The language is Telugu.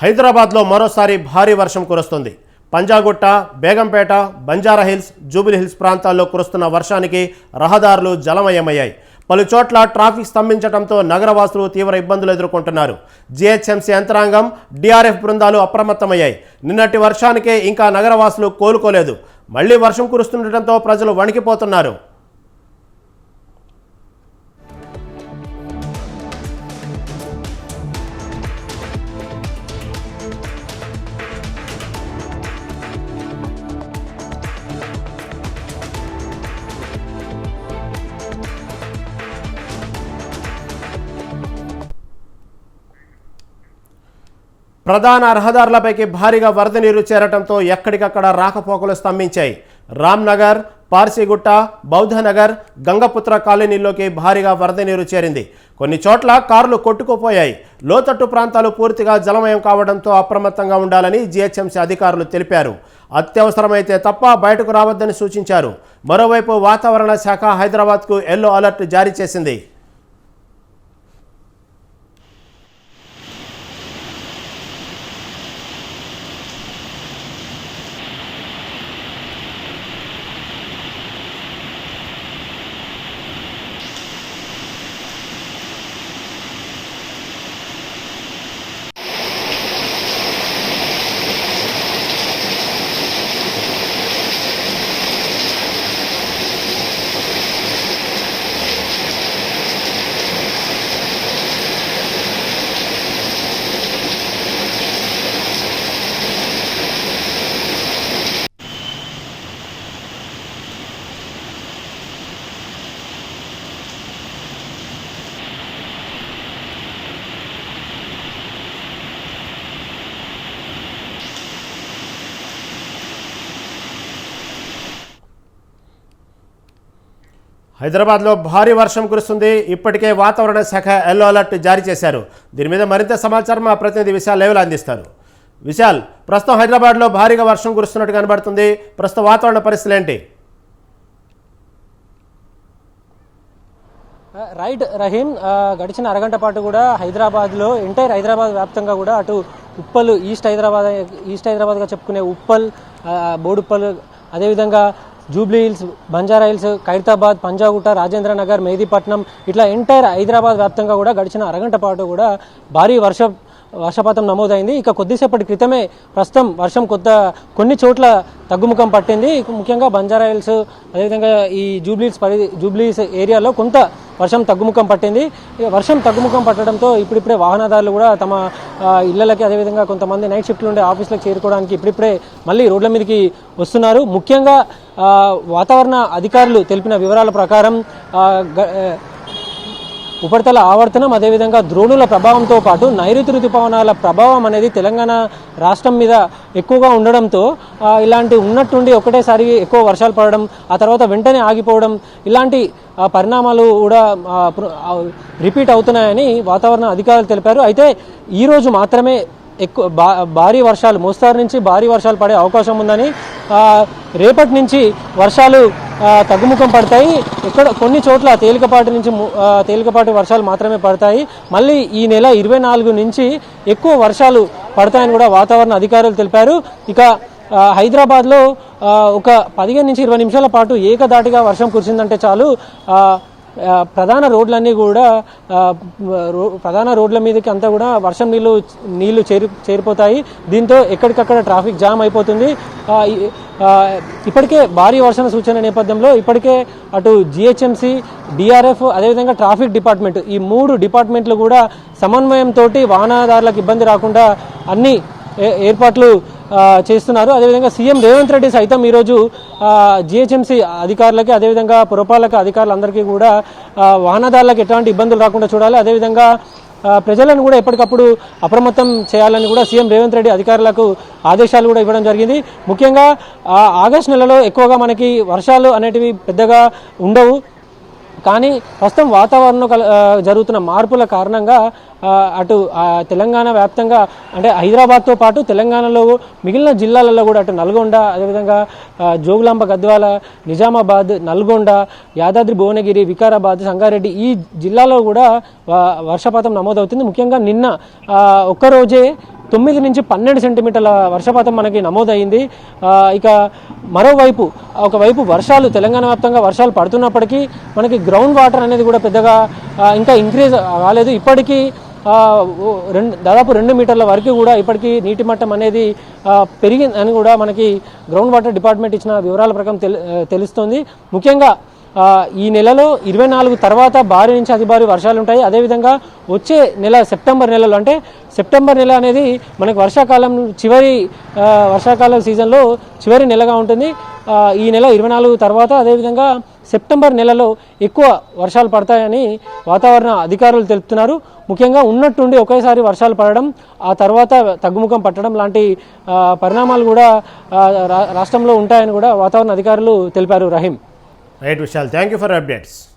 హైదరాబాద్లో మరోసారి భారీ వర్షం కురుస్తుంది. Panjagutta Begumpet Banjara hills jubilee hills ప్రాంతాల్లో కురుస్తున్న వర్షానికి రహదారులు జలమయమయ్యాయి. పలు చోట్ల ట్రాఫిక్ స్తంభించడంతో నగరవాసులు తీవ్ర ఇబ్బందులు ఎదుర్కొంటున్నారు. జీహెచ్ఎంసీ యంత్రాంగం డిఆర్ఎఫ్ బృందాలు అప్రమత్తమయ్యాయి. నిన్నటి వర్షానికే ఇంకా నగరవాసులు కోలుకోలేదు. మళ్ళీ వర్షం కురుస్తుండటంతో ప్రజలు వణికిపోతున్నారు. ప్రధాన రహదారులపైకి భారీగా వరద నీరు చేరటంతో ఎక్కడికక్కడ రాకపోకలు స్తంభించాయి. రామ్నగర్ పార్సిగుట్ట బౌద్ధనగర్ గంగపుత్ర కాలనీలోకి భారీగా వరద నీరు చేరింది. కొన్ని చోట్ల కార్లు కొట్టుకుపోయాయి. లోతట్టు ప్రాంతాలు పూర్తిగా జలమయం కావడంతో అప్రమత్తంగా ఉండాలని జీహెచ్ఎంసీ అధికారులు తెలిపారు. అత్యవసరమైతే తప్ప బయటకు రావద్దని సూచించారు. మరోవైపు వాతావరణ శాఖ హైదరాబాద్కు ఎల్లో అలర్ట్ జారీ చేసింది. హైదరాబాద్లో భారీ వర్షం కురుస్తుంది. ఇప్పటికే వాతావరణ శాఖ ఎల్లో అలర్ట్ జారీ చేశారు. దీని మీద మరింత సమాచారం మా ప్రతినిధి విశాల్ లేవలు అందిస్తారు. విశాల్ ప్రస్తుతం హైదరాబాద్లో భారీగా వర్షం కురుస్తున్నట్టు కనబడుతుంది. ప్రస్తుత వాతావరణ పరిస్థితులు ఏంటి? రైట్ రహీం. గడిచిన అరగంట పాటు కూడా హైదరాబాద్లో ఎంటైర్ హైదరాబాద్ వ్యాప్తంగా కూడా అటు ఉప్పల్ ఈస్ట్ హైదరాబాద్ ఈస్ట్ హైదరాబాద్గా చెప్పుకునే ఉప్పల్ బోడుప్పల్ అదేవిధంగా Jubilee hills Banjara hills Khairatabad Panjagutta Rajendra Nagar Mehdipatnam ఇట్లా ఎంటైర్ హైదరాబాద్ వ్యాప్తంగా కూడా గడిచిన అరగంట పాటు కూడా భారీ వర్షం వర్షపాతం నమోదైంది. ఇక కొద్దిసేపటి క్రితమే ప్రస్తుతం వర్షం కొత్త కొన్ని చోట్ల తగ్గుముఖం పట్టింది. ముఖ్యంగా బంజారా హిల్స్ అదేవిధంగా ఈ జూబ్లీస్ పరిధి జూబ్లీస్ ఏరియాలో కొంత వర్షం తగ్గుముఖం పట్టింది. వర్షం తగ్గుముఖం పట్టడంతో ఇప్పుడిప్పుడే వాహనదారులు కూడా తమ ఇళ్ళకి అదేవిధంగా కొంతమంది నైట్ షిఫ్ట్లు ఉండే ఆఫీసులకు చేరుకోవడానికి ఇప్పుడిప్పుడే మళ్ళీ రోడ్ల మీదకి వస్తున్నారు. ముఖ్యంగా వాతావరణ అధికారులు తెలిపిన వివరాల ప్రకారం ఉపరితల ఆవర్తనం అదేవిధంగా ద్రోణుల ప్రభావంతో పాటు నైరుతి ఋతుపవనాల ప్రభావం అనేది తెలంగాణ రాష్ట్రం మీద ఎక్కువగా ఉండడంతో ఇలాంటి ఉన్నట్టుండి ఒకటేసారి ఎక్కువ వర్షాలు పడడం ఆ తర్వాత వెంటనే ఆగిపోవడం ఇలాంటి పరిణామాలు కూడా రిపీట్ అవుతున్నాయని వాతావరణ అధికారులు తెలిపారు. అయితే ఈరోజు మాత్రమే ఎక్కువ బా భారీ వర్షాలు మోస్తారు నుంచి భారీ వర్షాలు పడే అవకాశం ఉందని రేపటి నుంచి వర్షాలు తగ్గుముఖం పడతాయి. ఇక్కడ కొన్ని చోట్ల తేలికపాటి నుంచి తేలికపాటి వర్షాలు మాత్రమే పడతాయి. మళ్ళీ ఈ నెల ఇరవై నాలుగు నుంచి ఎక్కువ వర్షాలు పడతాయని కూడా వాతావరణ అధికారులు తెలిపారు. ఇక హైదరాబాద్లో ఒక పదిహేను నుంచి ఇరవై నిమిషాల పాటు ఏకదాటిగా వర్షం కురిసిందంటే చాలు. ప్రధాన రోడ్లన్నీ కూడా రో- ప్రధాన రోడ్ల మీదకి అంతా కూడా వర్షం నీళ్ళు నీళ్ళు చేరి చేరిపోతాయి. దీంతో ఎక్కడికక్కడ ట్రాఫిక్ జామ్ అయిపోతుంది. ఇప్పటికే భారీ వర్షం సూచన నేపథ్యంలో ఇప్పటికే అటు జిహెచ్ఎంసి డిఆర్ఎఫ్ అదేవిధంగా ట్రాఫిక్ డిపార్ట్మెంట్ ఈ మూడు డిపార్ట్మెంట్లు కూడా సమన్వయంతో వాహనదారులకు ఇబ్బంది రాకుండా అన్ని ఏర్పాట్లు చేస్తున్నారు. అదేవిధంగా సీఎం రేవంత్ రెడ్డి సైతం ఈరోజు జిహెచ్ఎంసీ అధికారులకి అదేవిధంగా పురపాలక అధికారులందరికీ కూడా వాహనదారులకు ఎటువంటి ఇబ్బందులు రాకుండా చూడాలి. అదేవిధంగా ప్రజలను కూడా ఎప్పటికప్పుడు అప్రమత్తం చేయాలని కూడా సీఎం రేవంత్ రెడ్డి అధికారులకు ఆదేశాలు కూడా ఇవ్వడం జరిగింది. ముఖ్యంగా ఆగస్ట్ ఆగస్టు నెలలో ఎక్కువగా మనకి వర్షాలు అనేటివి పెద్దగా ఉండవు. కానీ ప్రస్తుతం వాతావరణం కల- జరుగుతున్న మార్పుల కారణంగా అటు తెలంగాణ వ్యాప్తంగా అంటే హైదరాబాద్తో పాటు తెలంగాణలో మిగిలిన జిల్లాలలో కూడా అటు నల్గొండ అదేవిధంగా జోగులాంబ గద్వాల నిజామాబాద్ నల్గొండ యాదాద్రి భువనగిరి వికారాబాద్ సంగారెడ్డి ఈ జిల్లాలో కూడా వ- వర్షపాతం నమోదవుతుంది. ముఖ్యంగా నిన్న ఒక్కరోజే తొమ్మిది నుంచి పన్నెండు సెంటీమీటర్ల వర్షపాతం మనకి నమోదైంది. ఇక మరోవైపు ఒకవైపు వర్షాలు తెలంగాణ వ్యాప్తంగా వర్షాలు పడుతున్నప్పటికీ మనకి గ్రౌండ్ వాటర్ అనేది కూడా పెద్దగా ఇంకా ఇంక్రీజ్ కాలేదు ఇప్పటికీ రెండు దాదాపు రెండు మీటర్ల వరకు కూడా ఇప్పటికీ నీటి మట్టం అనేది పెరిగిందని కూడా మనకి గ్రౌండ్ వాటర్ డిపార్ట్మెంట్ ఇచ్చిన వివరాల ప్రకారం తెలుస్తుంది తెలుస్తోంది. ముఖ్యంగా ఈ నెలలో ఇరవై నాలుగు తర్వాత భారీ నుంచి అతి భారీ వర్షాలు ఉంటాయి. అదేవిధంగా వచ్చే నెల సెప్టెంబర్ నెలలో అంటే సెప్టెంబర్ నెల అనేది మనకు వర్షాకాలం చివరి వర్షాకాలం సీజన్లో చివరి నెలగా ఉంటుంది. ఈ నెల ఇరవై నాలుగు తర్వాత అదేవిధంగా సెప్టెంబర్ నెలలో ఎక్కువ వర్షాలు పడతాయని వాతావరణ అధికారులు తెలుపుతున్నారు. ముఖ్యంగా ఉన్నట్టుండి ఒకేసారి వర్షాలు పడడం ఆ తర్వాత తగ్గుముఖం పట్టడం లాంటి పరిణామాలు కూడా రా- రాష్ట్రంలో ఉంటాయని కూడా వాతావరణ అధికారులు తెలిపారు Rahim. Right, Vishal. Thank you for updates.